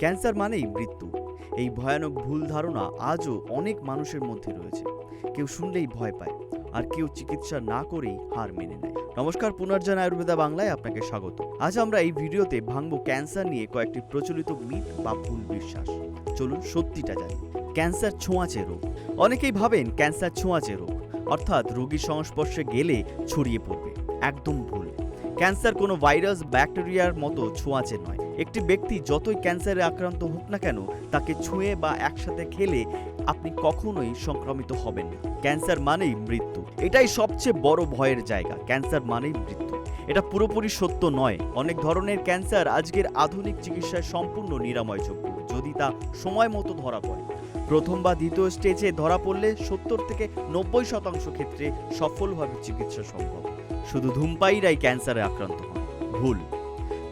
Cancer মানেই মৃত্যু। এই ভয়ানক ভুল ধারণা আজও অনেক মানুষের মধ্যে রয়েছে। কেউ শুনলেই ভয় পায়, আর কেউ চিকিৎসা না করেই হার মেনে নেয়। নমস্কার, পুনর্জন আয়ুর্বেদা বাংলায় আপনাকে স্বাগত। আজ আমরা এই ভিডিওতে ভাঙবো ক্যান্সার নিয়ে কয়েকটি প্রচলিত মিথ বা ভুল বিশ্বাস। চলুন সত্যিটা জানি। ক্যান্সার ছোঁয়াচে রোগ। অনেকেই ভাবেন ক্যান্সার ছোঁয়াচে রোগ, অর্থাৎ রোগীর সংস্পর্শে গেলে ছড়িয়ে পড়বে। একদম ভুল। ক্যান্সার কোনো ভাইরাস, ব্যাকটেরিয়ার মতো ছোঁয়াচে নয়। একটি ব্যক্তি যতই ক্যান্সারে আক্রান্ত হোক না কেন, তাকে ছুঁয়ে বা একসাথে খেলে আপনি কখনোই সংক্রমিত হবেন ক্যান্সার মানেই মৃত্যু। এটাই সবচেয়ে বড় ভয়ের জায়গা। ক্যান্সার মানেই মৃত্যু। এটা পুরোপুরি সত্য নয়। অনেক ধরনের ক্যান্সার আজকের আধুনিক চিকিৎসায় সম্পূর্ণ নিরাময়যোগ্য, যদি তা সময় মতো ধরা পড়ে। প্রথম বা দ্বিতীয় স্টেজে ধরা পড়লে সত্তর থেকে নব্বই শতাংশ ক্ষেত্রে সফলভাবে চিকিৎসা সম্ভব। শুধু ধূমপায়ীরাই ক্যান্সারে আক্রান্ত হন। ভুল।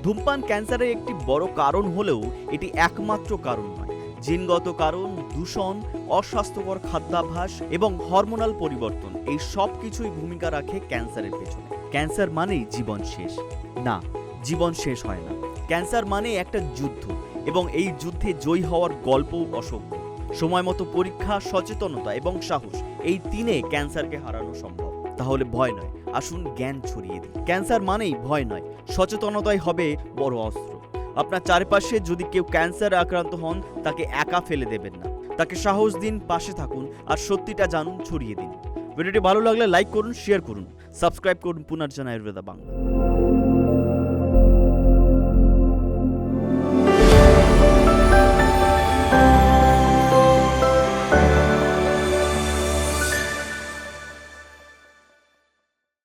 ধূমপান ক্যান্সারের একটি বড় কারণ হলেও এটি একমাত্র কারণ নয়। জিনগত কারণ, দূষণ, অস্বাস্থ্যকর খাদ্যাভ্যাস এবং হরমোনাল পরিবর্তন এই সব কিছুই ভূমিকা রাখে ক্যান্সারের পেছনে। ক্যান্সার মানেই জীবন শেষ। না, জীবন শেষ হয় না। ক্যান্সার মানে একটা যুদ্ধ এবং এই যুদ্ধে জয়ী হওয়ার গল্পও অসম্ভব সময় মতো পরীক্ষা, সচেতনতা এবং সাহস এই তিনে ক্যান্সারকে হারানো সম্ভব। তাহলে ভয় নয়। আসুন জ্ঞান ছড়িয়ে দিই। ক্যান্সার মানেই ভয় নয়, সচেতনতাই হবে বড় অস্ত্র। আপনার চারপাশে যদি কেউ ক্যান্সার আক্রান্ত হন, তাকে একা ফেলে দেবেন না। তাকে সাহস দিন, পাশে থাকুন আর সত্যিটা জানুন, ছড়িয়ে দিন। ভিডিওটি ভালো লাগলে লাইক করুন শেয়ার করুন। সাবস্ক্রাইব করুন পুনর্জন আয়ুর্বেদা বাংলা।